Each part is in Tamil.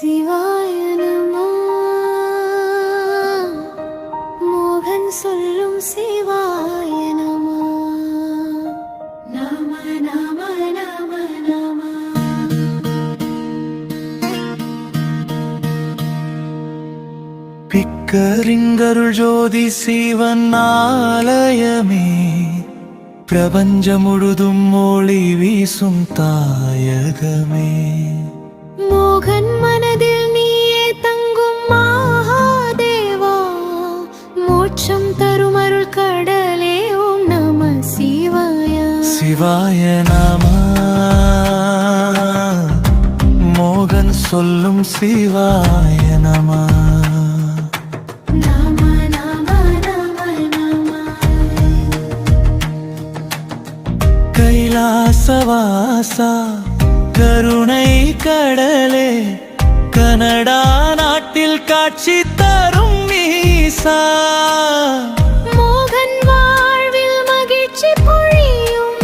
சிவாய நமோ மோகன் சொல்லும் சிவாய நமோ நம நம நம. நம பிக்கரிங்கருள் ஜோதி சிவன் ஆலயமே பிரபஞ்சம் முழுதும் ஒளி வீசும் தாயகமே. மோகன் மனதில் நீயே தங்கும் மகாதேவா. மோட்சம் தரும் அருள் கடலே ஓம் நம சிவாய. சிவாய நம. மோகன் சொல்லும் சிவாய நம. கைலாசவாசா. கருணை கடலே கனடா நாட்டில் காட்சி தரும் மீசா. மோகன் வாழ்வில் மகிழ்ச்சி பொழியும்.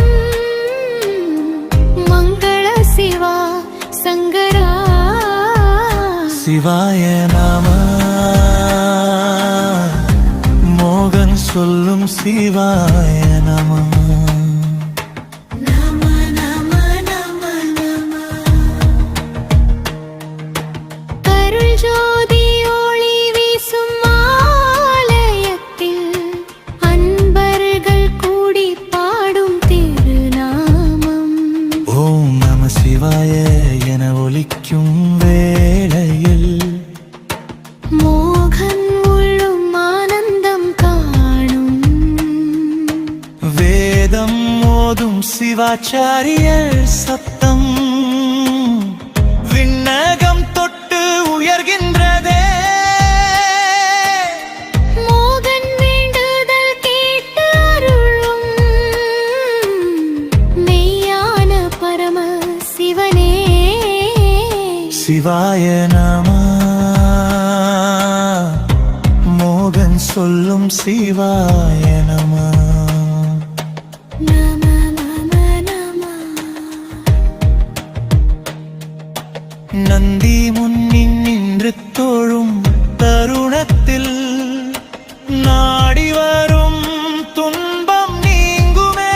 மங்கள சிவா சங்கரா. சிவாய நம. மோகன் சொல்லும் சிவாய மோதும் சிவாச்சாரியர் சத்தம். விண்ணகம் தொட்டு உயர்கின்றதே. சிவாய நம. மோகன் சொல்லும் சிவாய நம. தருணத்தில் நாடி வரும் துன்பம் நீங்குமே.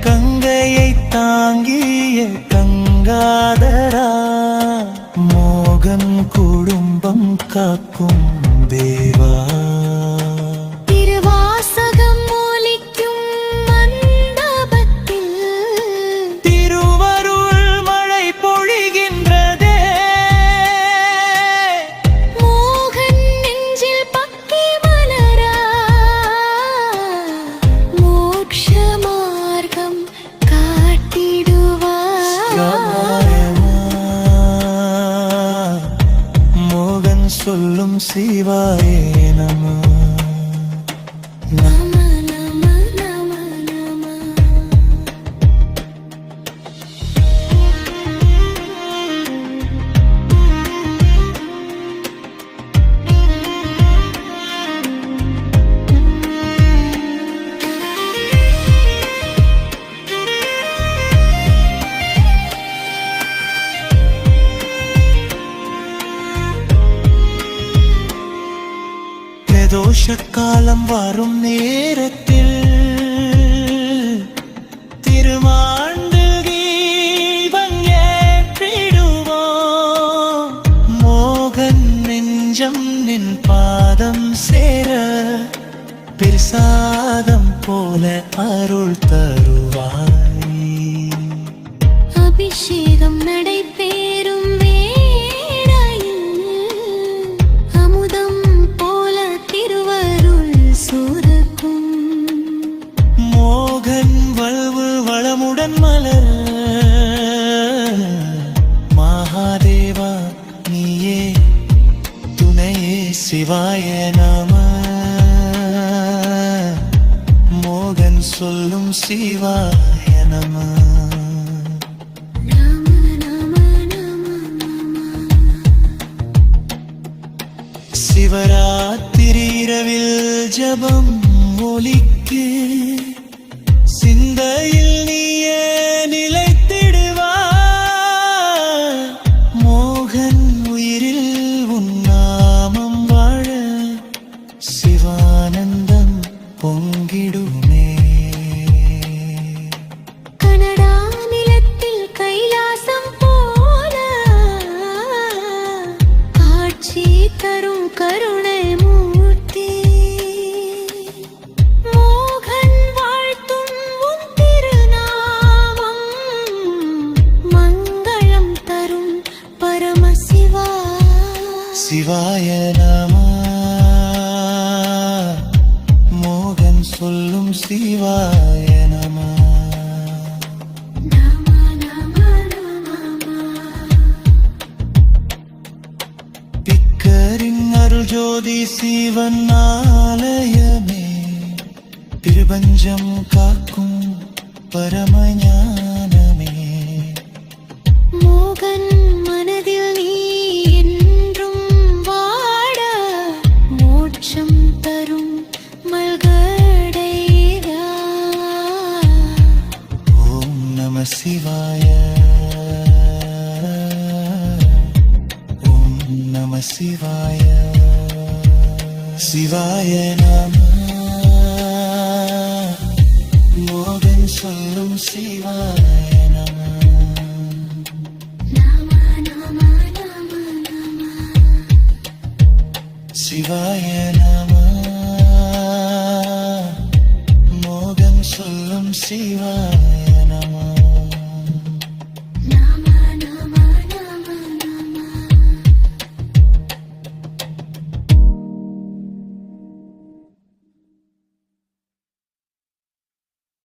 கங்கையை தாங்கிய கங்காதரா மோகன் குடும்பம் காக்கும் தேவா. சிவாயே பிரதோஷ காலம் வரும் நேரத்தில் திருமாண்டு தீபம் ஏற்றிடுவோம். மோகன் நெஞ்சம் நின் பாதம் சேர பிரசாதம் போல அருள் தருவாய். அபிஷேகம் நடை சிவாய நம. மோகன் சொல்லும் சிவாய நம. நம சிவராத்திரி இரவில் ஜபம் ஒலிக்கு சிந்தையில் ശിവായ നമ. ജ്യോതി ശിവനാലയമേ തിരുപഞ്ചം കാക്കും പരമ சிவாய சிவாய நம. மோகன் சொல்லும் சிவாய